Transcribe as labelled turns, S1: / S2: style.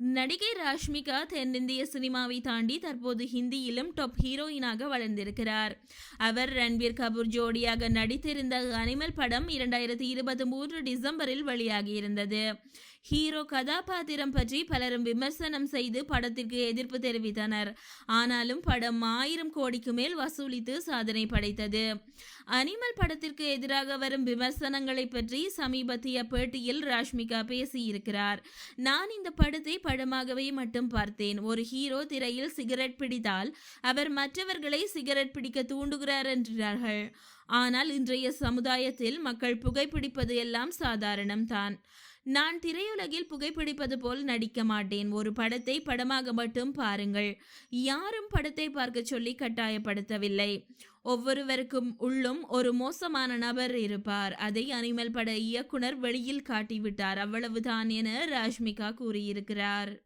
S1: நடிகை ராஷ்மிகா தென்னிந்திய சினிமாவை தாண்டி தற்போது ஹிந்தியிலும் டாப் ஹீரோயினாக வளர்ந்திருக்கிறார். அவர் ரன்பீர் கபூர் ஜோடியாக நடித்திருந்த அனிமல் படம் இரண்டாயிரத்தி இருபத்தி மூன்று டிசம்பரில் வெளியாகியிருந்தது. ஹீரோ கதாபாத்திரம் பற்றி பலரும் விமர்சனம் செய்து படத்திற்கு எதிர்ப்பு தெரிவித்தனர். ஆனாலும் படம் ஆயிரம் கோடிக்கு மேல் வசூலித்து சாதனை படைத்தது. அனிமல் படத்திற்கு எதிராக வரும் விமர்சனங்களை பற்றி சமீபத்திய பேட்டியில் ராஷ்மிகா பேசியிருக்கிறார். நான் இந்த படத்தை படமாகவே மட்டும் பார்த்தேன். ஒரு ஹீரோ திரையில் சிகரெட் பிடித்தால் அவர் மற்றவர்களை சிகரெட் பிடிக்க தூண்டுகிறார் என்றார்கள். ஆனால் இன்றைய சமுதாயத்தில் மக்கள் புகைப்பிடிப்பது எல்லாம் சாதாரணம்தான் நான் திரையுலகில் புகைப்பிடிப்பது போல் நடிக்க மாட்டேன். ஒரு படத்தை படமாக மட்டும் பாருங்கள். யாரும் படத்தை பார்க்க சொல்லி கட்டாயப்படுத்தவில்லை. ஒவ்வொருவருக்கும் உள்ளும் ஒரு மோசமான நபர் இருப்பார். அதை அனிமல் பட இயக்குனர் வெளியில் காட்டிவிட்டார். அவ்வளவுதான் என ராஷ்மிகா கூறியிருக்கிறார்.